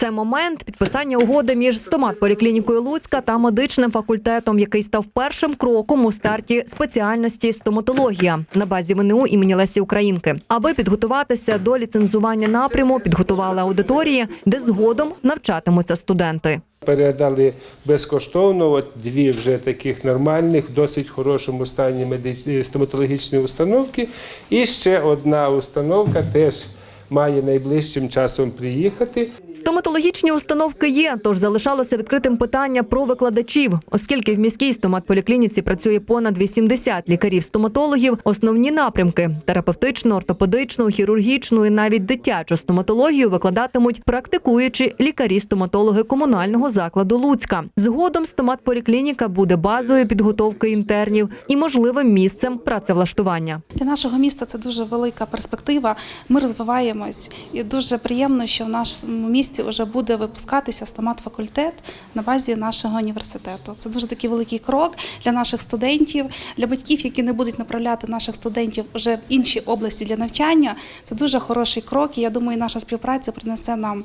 Це момент підписання угоди між стоматполіклінікою Луцька та медичним факультетом, який став першим кроком у старті спеціальності стоматологія на базі ВНУ імені Лесі Українки. Аби підготуватися до ліцензування напряму, підготували аудиторії, де згодом навчатимуться студенти. Передали безкоштовно от дві вже таких нормальних, досить хорошому стані медиці... стоматологічні установки. І ще одна установка теж має найближчим часом приїхати. Стоматологічні установки є, тож залишалося відкритим питання про викладачів, оскільки в міській стоматполіклініці працює понад 80 лікарів-стоматологів. Основні напрямки терапевтичну, ортопедичну, хірургічну і навіть дитячу стоматологію викладатимуть практикуючі лікарі-стоматологи комунального закладу Луцька. Згодом стоматполіклініка буде базою підготовки інтернів і можливим місцем працевлаштування. Для нашого міста це дуже велика перспектива. Ми розвиваємось, і дуже приємно, що в нашому місті вже буде випускатися стомат-факультет на базі нашого університету. Це дуже такий великий крок для наших студентів, для батьків, які не будуть направляти наших студентів вже в інші області для навчання. Це дуже хороший крок. І я думаю, наша співпраця принесе нам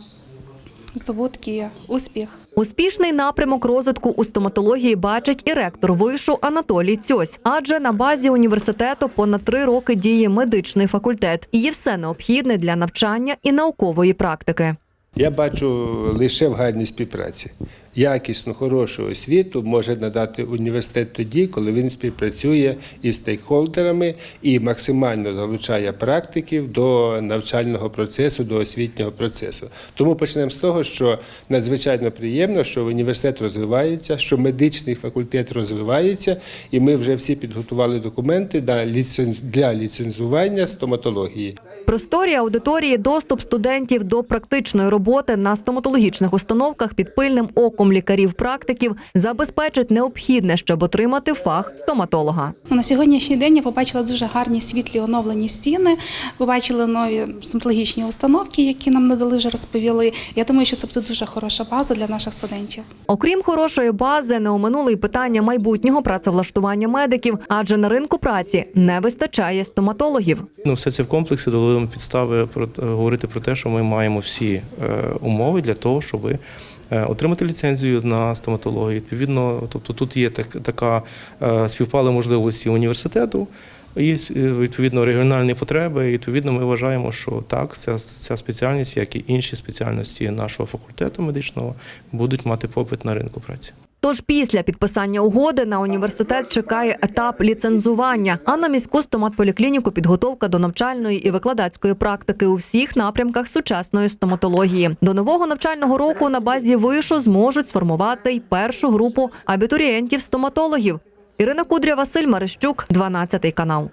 здобутки, успіх. Успішний напрямок розвитку у стоматології бачить і ректор вишу Анатолій Цьось. Адже на базі університету понад три роки діє медичний факультет є все необхідне для навчання і наукової практики. Я бачу лише в гарній співпраці. Якісну, хорошу освіту може надати університет тоді, коли він співпрацює із стейкхолдерами і максимально залучає практиків до навчального процесу, до освітнього процесу. Тому почнемо з того, що надзвичайно приємно, що університет розвивається, що медичний факультет розвивається, і ми вже всі підготували документи для ліцензування стоматології. Просторі аудиторії, доступ студентів до практичної роботи на стоматологічних установках під пильним оком лікарів-практиків забезпечить необхідне, щоб отримати фах стоматолога. На сьогоднішній день я побачила дуже гарні світлі оновлені стіни. Побачили нові стоматологічні установки, які нам надали вже розповіли. Я думаю, що це буде дуже хороша база для наших студентів. Окрім хорошої бази, не оминули й питання майбутнього працевлаштування медиків, адже на ринку праці не вистачає стоматологів. Ну, все це в комплексі дали нам підстави про говорити про те, що ми маємо всі е, умови для того, щоб е, отримати ліцензію на стоматологію. Відповідно, тобто тут є так, така е, співпали можливості університету. Е, відповідно регіональні потреби. І відповідно, ми вважаємо, що так, ця, ця спеціальність, як і інші спеціальності нашого факультету медичного, будуть мати попит на ринку праці. Тож після підписання угоди на університет чекає етап ліцензування, а на міську стоматполіклініку підготовка до навчальної і викладацької практики у всіх напрямках сучасної стоматології. До нового навчального року на базі вишу зможуть сформувати й першу групу абітурієнтів-стоматологів. Ірина Кудря, Василь Марищук, 12 канал.